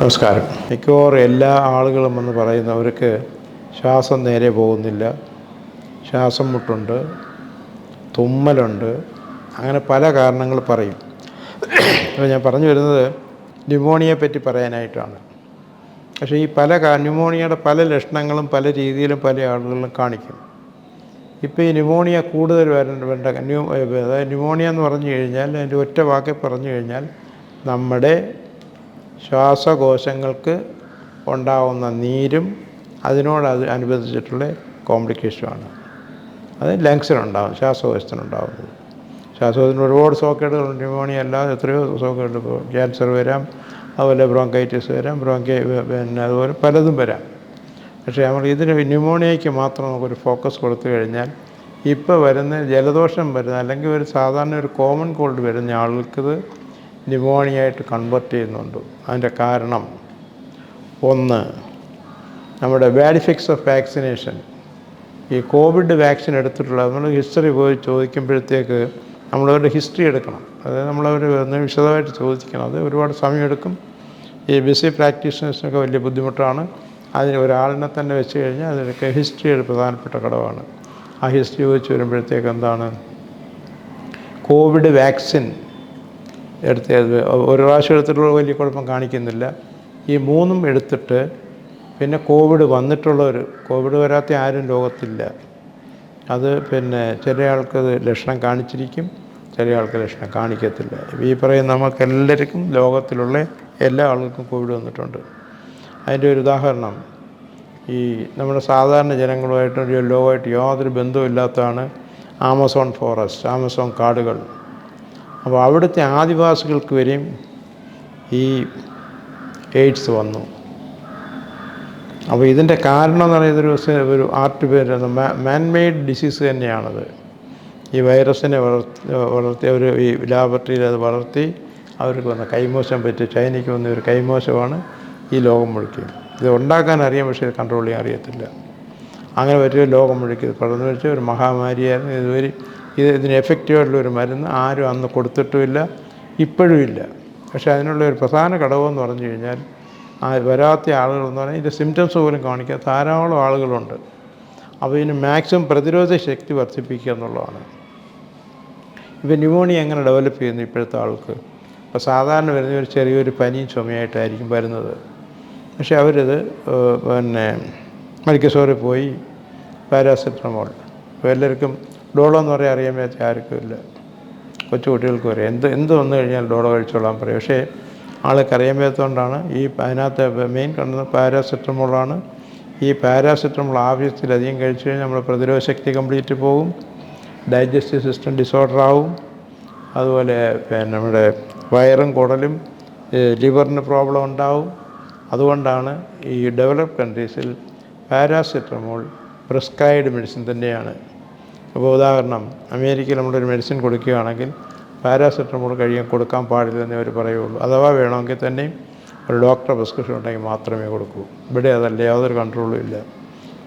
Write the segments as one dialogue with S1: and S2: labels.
S1: നമസ്കാരം. മിക്കവാറും എല്ലാ ആളുകളും എന്ന് പറയുന്നവർക്ക് ശ്വാസം നേരെ പോകുന്നില്ല. ശ്വാസം മുട്ടുണ്ട് തുമ്മലുണ്ട് അങ്ങനെ പല കാരണങ്ങൾ പറയും. അപ്പോൾ ഞാൻ പറഞ്ഞു വരുന്നത് ന്യൂമോണിയെ പറ്റി പറയാനായിട്ടാണ്. പക്ഷേ ഈ പല ന്യൂമോണിയയുടെ പല ലക്ഷണങ്ങളും പല രീതിയിലും പല ആളുകളിലും കാണിക്കും ഇപ്പോൾ ഈ ന്യൂമോണിയ കൂടുതൽ വരേണ്ട ന്യൂ അതായത് ന്യൂമോണിയ എന്ന് പറഞ്ഞു കഴിഞ്ഞാൽ അതിന്റെ ഒറ്റ വാക്കിൽ പറഞ്ഞു കഴിഞ്ഞാൽ നമ്മുടെ ശ്വാസകോശങ്ങൾക്ക് ഉണ്ടാവുന്ന നീരും അതിനോട് അത് അനുബന്ധിച്ചിട്ടുള്ള കോംപ്ലിക്കേഷനുമാണ്. അത് ലങ്സിനുണ്ടാകും ശ്വാസകോശത്തിനുണ്ടാകുന്നത് ശ്വാസകോശത്തിന് ഒരുപാട് സോക്കേടുകൾ ന്യൂമോണിയ അല്ലാതെ എത്രയോ സോക്കേട് ഇപ്പോൾ ക്യാൻസർ വരാം അതുപോലെ ബ്രോങ്കൈറ്റിസ് വരാം ബ്രോങ്കൈ പിന്നെ അതുപോലെ പലതും വരാം. പക്ഷേ നമ്മൾ ഇതിന് ന്യൂമോണിയയ്ക്ക് മാത്രം നമുക്കൊരു ഫോക്കസ് കൊടുത്തു കഴിഞ്ഞാൽ ഇപ്പോൾ വരുന്ന ജലദോഷം വരുന്ന അല്ലെങ്കിൽ ഒരു സാധാരണ ഒരു കോമൺ കോൾഡ് വരുന്ന ആൾക്കിത് ന്യൂമോണിയ കൺവേർട്ട് കൺവെർട്ട് ചെയ്യുന്നുണ്ട്. അതിന്റെ കാരണം ഒന്ന് നമ്മുടെ ബാഡ് ഇഫക്ട്സ് ഓഫ് വാക്സിനേഷൻ ഈ കോവിഡ് വാക്സിൻ എടുത്തിട്ടുള്ള നമ്മൾ ഹിസ്റ്ററി പോയി ചോദിക്കുമ്പോഴത്തേക്ക് നമ്മളവരുടെ ഹിസ്റ്ററി എടുക്കണം. അതായത് നമ്മളവർ ഒന്ന് വിശദമായിട്ട് ചോദിക്കണം. അത് ഒരുപാട് സമയമെടുക്കും ഈ ബിസി പ്രാക്ടീഷണേഴ്സിനൊക്കെ വലിയ ബുദ്ധിമുട്ടാണ്. അതിന് ഒരാളിനെ തന്നെ വെച്ച് കഴിഞ്ഞാൽ അതിനൊക്കെ ഹിസ്റ്ററി ഒരു പ്രധാനപ്പെട്ട ഘടകമാണ്. ആ ഹിസ്റ്ററി ചോദിച്ച് വരുമ്പോഴത്തേക്ക് എന്താണ്? കോവിഡ് വാക്സിൻ എടുത്ത് ഒരു പ്രാവശ്യം എടുത്തിട്ടുള്ള വലിയ കുഴപ്പം കാണിക്കുന്നില്ല. ഈ മൂന്നും എടുത്തിട്ട് പിന്നെ കോവിഡ് വന്നിട്ടുള്ളവർ കോവിഡ് വരാത്ത ആരും ലോകത്തില്ല. അത് പിന്നെ ചില ആൾക്കത് ലക്ഷണം കാണിച്ചിരിക്കും ചില ആൾക്ക് ലക്ഷണം കാണിക്കത്തില്ല. ഈ പറയുന്ന നമുക്കെല്ലാവർക്കും ലോകത്തിലുള്ള എല്ലാ ആളുകൾക്കും കോവിഡ് വന്നിട്ടുണ്ട്. അതിന്റെ ഒരു ഉദാഹരണം ഈ നമ്മുടെ സാധാരണ ജനങ്ങളുമായിട്ടും ലോകമായിട്ട് യാതൊരു ബന്ധവുമില്ലാത്തതാണ് ആമസോൺ ഫോറസ്റ്റ് ആമസോൺ കാടുകൾ. അപ്പോൾ അവിടുത്തെ ആദിവാസികൾക്ക് വരെയും ഈ എയ്ഡ്സ് വന്നു. അപ്പോൾ ഇതിന്റെ കാരണം എന്ന് പറയുന്നത് ഒരു ഒരു ആർട്ട് പേര് മാൻമെയ്ഡ് ഡിസീസ് തന്നെയാണത്. ഈ വൈറസിനെ വളർത്തി വളർത്തി അവർ ഈ ലാബറട്ടറിയിൽ അത് വളർത്തി അവർക്ക് വന്ന കൈമോശം പറ്റി ചൈനയ്ക്ക് വന്ന ഒരു കൈമോശമാണ് ഈ ലോകം മുഴുക്കിയത്. ഇത് ഉണ്ടാക്കാൻ അറിയാം പക്ഷേ കൺട്രോൾ ചെയ്യാൻ അറിയത്തില്ല. അങ്ങനെ പറ്റിയ ലോകം മുഴുക്കി പടർന്നു വെച്ച ഒരു മഹാമാരിയായിരുന്നു. ഇതുവരെ ഇത് ഇതിന് എഫക്റ്റീവായിട്ടുള്ള ഒരു മരുന്ന് ആരും അന്ന് കൊടുത്തിട്ടുമില്ല ഇപ്പോഴും ഇല്ല. പക്ഷേ അതിനുള്ള ഒരു പ്രധാന ഘടകമെന്ന് പറഞ്ഞു കഴിഞ്ഞാൽ ആ വരാത്ത ആളുകളെന്ന് പറഞ്ഞാൽ ഇതിന്റെ സിംറ്റംസ് പോലും കാണിക്കുക ധാരാളം ആളുകളുണ്ട്. അപ്പോൾ ഇതിന് മാക്സിമം പ്രതിരോധ ശക്തി വർദ്ധിപ്പിക്കുക എന്നുള്ളതാണ്. ഇപ്പോൾ ന്യൂമോണിയ എങ്ങനെ ഡെവലപ്പ് ചെയ്യുന്നു ഇപ്പോഴത്തെ ആൾക്ക്? അപ്പോൾ സാധാരണ വരുന്ന ഒരു ചെറിയൊരു പനിയും ചുമയായിട്ടായിരിക്കും വരുന്നത്. പക്ഷേ അവരിത് പിന്നെ മെഡിക്കൽ സ്റ്റോറിൽ പോയി പാരാസെറ്റമോൾ. അപ്പോൾ എല്ലാവർക്കും ഡോളോ എന്ന് പറയാൻ അറിയാൻ പറ്റാത്ത ആർക്കും ഇല്ല. കൊച്ചു കുട്ടികൾക്ക് വരെ എന്ത് എന്ത് വന്നു കഴിഞ്ഞാൽ ഡോളോ കഴിച്ചോളാൻ പറയും. പക്ഷേ ആൾക്ക് അറിയാൻ വേണ്ടതുകൊണ്ടാണ് ഈ അതിനകത്ത് മെയിൻ കണ്ടത് പാരാസെറ്റമോളാണ്. ഈ പാരാസെറ്റമോൾ ആവശ്യത്തിലധികം കഴിച്ചു കഴിഞ്ഞാൽ നമ്മുടെ പ്രതിരോധ ശക്തി കംപ്ലീറ്റ് പോകും. ഡൈജസ്റ്റീവ് സിസ്റ്റം ഡിസോർഡർ ആവും. അതുപോലെ നമ്മുടെ വയറും കുടലും ലിവറിന് പ്രോബ്ലം ഉണ്ടാവും. അതുകൊണ്ടാണ് ഈ ഡെവലപ്പ് കൺട്രീസിൽ പാരാസെറ്റമോൾ പ്രിസ്ക്രൈബ്ഡ് മെഡിസിൻ തന്നെയാണ്. അപ്പോൾ ഉദാഹരണം അമേരിക്കയിൽ നമ്മളൊരു മെഡിസിൻ കൊടുക്കുകയാണെങ്കിൽ പാരാസെറ്റമോൾ കഴിയാൻ കൊടുക്കാൻ പാടില്ലെന്നേ അവർ പറയുള്ളൂ. അഥവാ വേണമെങ്കിൽ തന്നെയും ഒരു ഡോക്ടർ പ്രിസ്ക്രിപ്ഷൻ ഉണ്ടെങ്കിൽ മാത്രമേ കൊടുക്കൂ. ഇവിടെ അതല്ല യാതൊരു കൺട്രോളും ഇല്ല.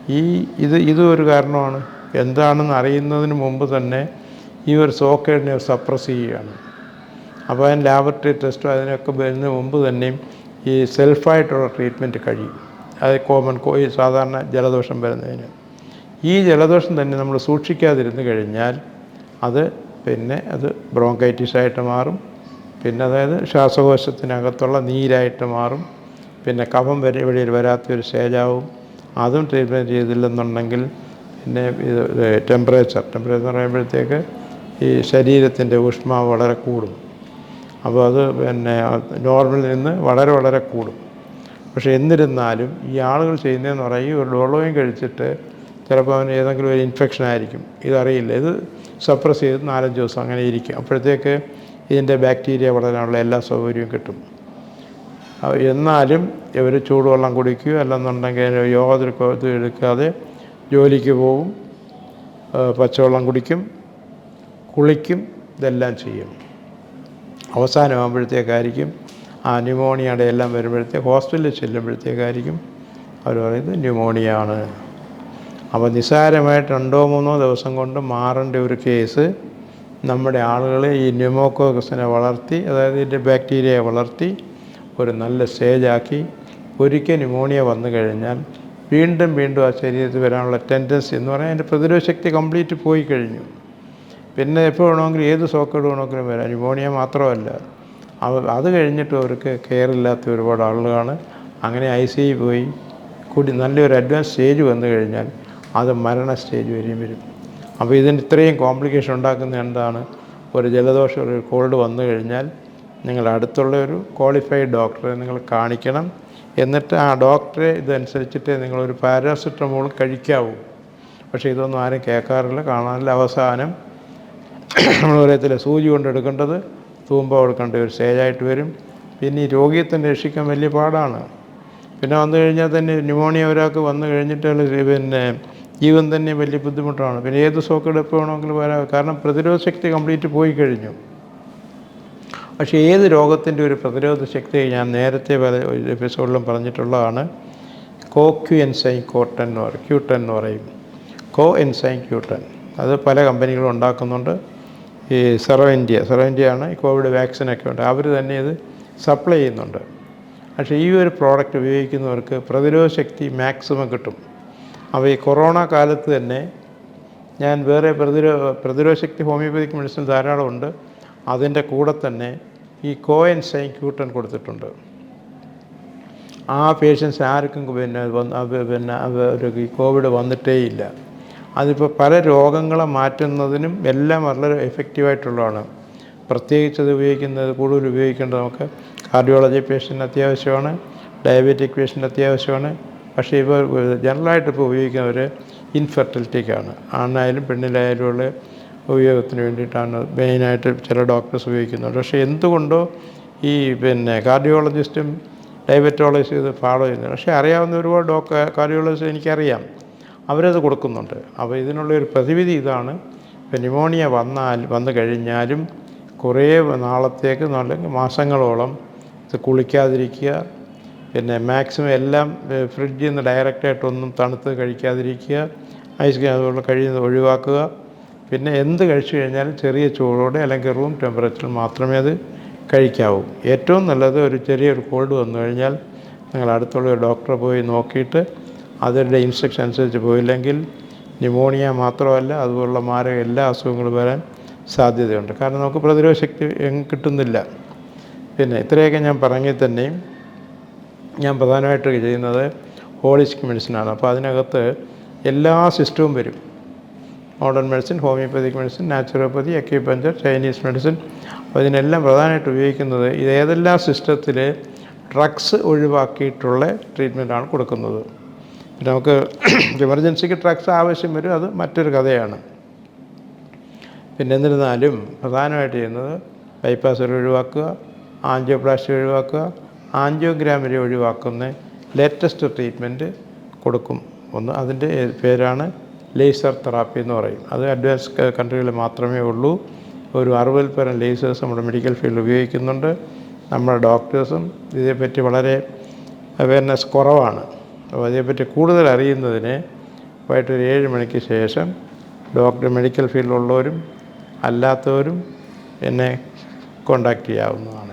S1: ഈ ഇത് ഇതും ഒരു കാരണമാണ്. എന്താണെന്ന് അറിയുന്നതിന് മുമ്പ് തന്നെ ഈ ഒരു സോക്കേഡിനെ സപ്രസ് ചെയ്യുകയാണ്. അപ്പോൾ അതിന് ലാബറട്ടറി ടെസ്റ്റോ അതിനൊക്കെ വരുന്നതിന് മുമ്പ് തന്നെയും ഈ സെൽഫായിട്ടുള്ള ട്രീറ്റ്മെന്റ് കഴിയും. അത് കോമൺ സാധാരണ ജലദോഷം വരുന്നതിന്. ഈ ജലദോഷം തന്നെ നമ്മൾ സൂക്ഷിക്കാതിരുന്ന് കഴിഞ്ഞാൽ അത് പിന്നെ അത് ബ്രോങ്കൈറ്റിസ് ആയിട്ട് മാറും. പിന്നെ അതായത് ശ്വാസകോശത്തിനകത്തുള്ള നീരായിട്ട് മാറും. പിന്നെ കഫം വരെ വെളിയിൽ വരാത്തൊരു സ്റ്റേജാവും അതും ട്രീറ്റ്മെന്റ് ചെയ്തില്ലെന്നുണ്ടെങ്കിൽ പിന്നെ ഇത് ടെമ്പറേച്ചർ ടെമ്പറേച്ചർ എന്ന് പറയുമ്പോഴത്തേക്ക് ഈ ശരീരത്തിന്റെ ഊഷ്മാവ് വളരെ കൂടും. അപ്പോൾ അത് പിന്നെ നോർമലിൽ നിന്ന് വളരെ വളരെ കൂടും. പക്ഷേ എന്നിരുന്നാലും ഈ ആളുകൾ ചെയ്യുന്നതെന്ന് പറയുക ഒരു ഡോളോയും കഴിച്ചിട്ട് ചിലപ്പോൾ അവന് ഏതെങ്കിലും ഒരു ഇൻഫെക്ഷൻ ആയിരിക്കും. ഇതറിയില്ല. ഇത് സപ്രസ് ചെയ്ത് നാലഞ്ച് ദിവസം അങ്ങനെ ഇരിക്കും. അപ്പോഴത്തേക്ക് ഇതിന്റെ ബാക്ടീരിയ വളരാനുള്ള എല്ലാ സൗകര്യവും കിട്ടും. എന്നാലും ഇവർ ചൂടുവെള്ളം കുടിക്കുക അല്ലെന്നുണ്ടെങ്കിൽ യോഗത്തിൽ എടുക്കാതെ ജോലിക്ക് പോവും. പച്ചവെള്ളം കുടിക്കും. കുളിക്കും. ഇതെല്ലാം ചെയ്യും. അവസാനമാകുമ്പോഴത്തേക്കായിരിക്കും ആ ന്യൂമോണിയയുടെ എല്ലാം വരുമ്പോഴത്തേക്ക് ഹോസ്പിറ്റലിൽ ചെല്ലുമ്പോഴത്തേക്കായിരിക്കും അവർ പറയുന്നത് ന്യൂമോണിയ ആണ് അപ്പോൾ നിസ്സാരമായിട്ട് രണ്ടോ മൂന്നോ ദിവസം കൊണ്ട് മാറേണ്ട ഒരു കേസ് നമ്മുടെ ആളുകൾ ഈ ന്യൂമോക്കോക്സിനെ വളർത്തി അതായത് ഇതിന്റെ ബാക്ടീരിയയെ വളർത്തി ഒരു നല്ല സ്റ്റേജാക്കി ഒരിക്കൽ ന്യൂമോണിയ വന്നു കഴിഞ്ഞാൽ വീണ്ടും വീണ്ടും ആ ശരീരത്തിൽ വരാനുള്ള ടെൻഡൻസി എന്ന് പറഞ്ഞാൽ അതിന്റെ പ്രതിരോധ ശക്തി കംപ്ലീറ്റ് പോയി കഴിഞ്ഞു. പിന്നെ എപ്പോൾ വേണമെങ്കിലും ഏത് സോക്കേട് വേണമെങ്കിലും വരാം. ന്യൂമോണിയ മാത്രമല്ല. അത് കഴിഞ്ഞിട്ട് അവർക്ക് കെയർ ഇല്ലാത്ത ഒരുപാട് ആളുകളാണ്. അങ്ങനെ ഐ സി പോയി. കൂടി നല്ലൊരു അഡ്വാൻസ് സ്റ്റേജ് വന്നു കഴിഞ്ഞാൽ അത് മരണ സ്റ്റേജ് വരെയും വരും. അപ്പോൾ ഇതിന് ഇത്രയും കോംപ്ലിക്കേഷൻ ഉണ്ടാക്കുന്ന എന്താണ്? ഒരു ജലദോഷം ഒരു കോൾഡ് വന്നു കഴിഞ്ഞാൽ നിങ്ങൾ അടുത്തുള്ള ഒരു ക്വാളിഫൈഡ് ഡോക്ടറെ നിങ്ങൾ കാണിക്കണം. എന്നിട്ട് ആ ഡോക്ടറെ ഇതനുസരിച്ചിട്ട് നിങ്ങളൊരു പാരാസിറ്റമോൾ കഴിക്കാവൂ. പക്ഷേ ഇതൊന്നും ആരും കേൾക്കാറില്ല കാണാറില്ല. അവസാനം നമ്മൾ പറയത്തില്ല സൂചി കൊണ്ടെടുക്കേണ്ടത് തൂമ്പ കൊടുക്കേണ്ട ഒരു സ്റ്റേജായിട്ട് വരും. പിന്നെ ഈ രോഗിയെ തന്നെ രക്ഷിക്കാൻ വലിയ പാടാണ്. പിന്നെ വന്നു കഴിഞ്ഞാൽ തന്നെ ന്യൂമോണിയ ഒരാൾക്ക് വന്നു കഴിഞ്ഞിട്ട് പിന്നെ ജീവൻ തന്നെ വലിയ ബുദ്ധിമുട്ടാണ്. പിന്നെ ഏത് സോക്കേട് എപ്പോൾ വേണമെങ്കിലും വരാം. കാരണം പ്രതിരോധ ശക്തി കംപ്ലീറ്റ് പോയി കഴിഞ്ഞു. പക്ഷേ ഏത് രോഗത്തിന്റെ ഒരു പ്രതിരോധ ശക്തി ഞാൻ നേരത്തെ പല എപ്പിസോഡിലും പറഞ്ഞിട്ടുള്ളതാണ്. കോ ക്യു എൻസൈൻ കോട്ടൻ എന്ന് പറയും. ക്യൂട്ടൻ എന്ന് പറയും. കോ എൻസൈൻ ക്യൂട്ടൻ അത് പല കമ്പനികളും ഉണ്ടാക്കുന്നുണ്ട്. ഈ സെറോ ഇന്ത്യ സെറോ ഇന്ത്യയാണ് ഈ കോവിഡ് വാക്സിനൊക്കെ ഉണ്ട്. അവർ തന്നെ ഇത് സപ്ലൈ ചെയ്യുന്നുണ്ട്. പക്ഷേ ഈ ഒരു പ്രോഡക്റ്റ് ഉപയോഗിക്കുന്നവർക്ക് പ്രതിരോധ ശക്തി മാക്സിമം കിട്ടും. അപ്പോൾ ഈ കൊറോണ കാലത്ത് തന്നെ ഞാൻ വേറെ പ്രതിരോ പ്രതിരോധശക്തി ഹോമിയോപ്പതിക്ക് ഹോമിയോപ്പതിക് മെഡിസിൻ ധാരാളമുണ്ട്. അതിന്റെ കൂടെ തന്നെ ഈ കോയൻ സൈൻ ക്യൂട്ടൻ കൊടുത്തിട്ടുണ്ട്. ആ പേഷ്യൻസ് ആർക്കും പിന്നെ പിന്നെ അവർ ഈ കോവിഡ് വന്നിട്ടേ ഇല്ല അതിപ്പോൾ പല രോഗങ്ങളെ മാറ്റുന്നതിനും എല്ലാം വളരെ എഫക്റ്റീവായിട്ടുള്ളതാണ്. പ്രത്യേകിച്ച് അത് ഉപയോഗിക്കുന്നത് കൂടുതൽ ഉപയോഗിക്കേണ്ടത് നമുക്ക് കാർഡിയോളജി പേഷ്യന്റ് അത്യാവശ്യമാണ് ഡയബറ്റിക് പേഷ്യന്റ് അത്യാവശ്യമാണ് പക്ഷേ ഇപ്പോൾ ജനറലായിട്ട് ഇപ്പോൾ ഉപയോഗിക്കുന്നവർ ഇൻഫെർട്ടിലിറ്റിക്കാണ്. ആണായാലും പെണ്ണിലായാലും ഉള്ള ഉപയോഗത്തിന് വേണ്ടിയിട്ടാണ് മെയിനായിട്ട് ചില ഡോക്ടേഴ്സ് ഉപയോഗിക്കുന്നത്. പക്ഷേ എന്തുകൊണ്ടോ ഈ പിന്നെ കാർഡിയോളജിസ്റ്റും ഡയബറ്റോളജിസ്റ്റും ഇത് ഫോളോ ചെയ്യുന്നത് പക്ഷേ അറിയാവുന്ന ഒരുപാട് ഡോക്ടർ കാർഡിയോളജിസ്റ്റ് എനിക്കറിയാം. അവരത് കൊടുക്കുന്നുണ്ട്. അപ്പോൾ ഇതിനുള്ളൊരു പ്രതിവിധി ഇതാണ്. ഇപ്പം ന്യൂമോണിയ വന്നാൽ വന്നു കഴിഞ്ഞാലും കുറേ നാളത്തേക്ക് അല്ലെങ്കിൽ മാസങ്ങളോളം ഇത് കുളിക്കാതിരിക്കുക പിന്നെ മാക്സിമം എല്ലാം ഫ്രിഡ്ജിൽ നിന്ന് ഡയറക്റ്റായിട്ടൊന്നും തണുത്ത് കഴിക്കാതിരിക്കുക ഐസ് അതുപോലെ കഴിയുന്നത് ഒഴിവാക്കുക. പിന്നെ എന്ത് കഴിച്ചു കഴിഞ്ഞാലും ചെറിയ ചൂടോടെ അല്ലെങ്കിൽ റൂം ടെമ്പറേച്ചറിൽ മാത്രമേ അത് കഴിക്കാവൂ. ഏറ്റവും നല്ലത് ഒരു ചെറിയൊരു കോൾഡ് വന്നു കഴിഞ്ഞാൽ നിങ്ങൾ അടുത്തുള്ള ഒരു ഡോക്ടറെ പോയി നോക്കിയിട്ട് അവരുടെ ഇൻസ്ട്രക്ഷൻ അനുസരിച്ച് പോയില്ലെങ്കിൽ ന്യൂമോണിയ മാത്രമല്ല അതുപോലുള്ള മാരക എല്ലാ അസുഖങ്ങളും വരാൻ സാധ്യതയുണ്ട്. കാരണം നമുക്ക് പ്രതിരോധ ശക്തി കിട്ടുന്നില്ല. പിന്നെ ഇത്രയൊക്കെ ഞാൻ പറഞ്ഞെങ്കിൽ തന്നെയും ഞാൻ പ്രധാനമായിട്ട് ചെയ്യുന്നത് ഹോളിസ്റ്റിക് മെഡിസിനാണ്. അപ്പോൾ അതിനകത്ത് എല്ലാ സിസ്റ്റവും വരും. Modern medicine homeopathic medicine naturopathy acupuncture Chinese medicine. അപ്പോൾ ഇതിനെല്ലാം പ്രധാനമായിട്ട് ഉപയോഗിക്കുന്നത് ഇത് ഏതെല്ലാം സിസ്റ്റത്തിൽ ഡ്രഗ്സ് ഒഴിവാക്കിയിട്ടുള്ള ട്രീറ്റ്മെന്റാണ് കൊടുക്കുന്നത്. നമുക്ക് എമർജൻസിക്ക് ഡ്രഗ്സ് ആവശ്യം വരും അത് മറ്റൊരു കഥയാണ്. പിന്നെ എന്നിരുന്നാലും പ്രധാനമായിട്ട് ചെയ്യുന്നത് ബൈപ്പാസ് ഒഴിവാക്കുക ആൻജിയോപ്ലാസ്റ്റി ഒഴിവാക്കുക ആൻജിയോഗ്രാം വരെ ഒഴിവാക്കുന്ന ലേറ്റസ്റ്റ് ട്രീറ്റ്മെന്റ് കൊടുക്കും. ഒന്ന് അതിന്റെ പേരാണ് ലേസർ തെറാപ്പി എന്ന് പറയും. അത് അഡ്വാൻസ് കൺട്രികളിൽ മാത്രമേ ഉള്ളൂ. ഒരു അറുപതിൽ പരം ലേസേഴ്സ് നമ്മുടെ മെഡിക്കൽ ഫീൽഡിൽ ഉപയോഗിക്കുന്നുണ്ട്. നമ്മുടെ ഡോക്ടേഴ്സും ഇതേപ്പറ്റി വളരെ അവയർനെസ് കുറവാണ്. അപ്പോൾ അതേപ്പറ്റി കൂടുതൽ അറിയുന്നതിന് വൈകിട്ട് ഒരു ഏഴ് മണിക്ക് ശേഷം ഡോക്ടർ മെഡിക്കൽ ഫീൽഡിലുള്ളവരും അല്ലാത്തവരും എന്നെ കോണ്ടാക്ട് ചെയ്യാവുന്നതാണ്.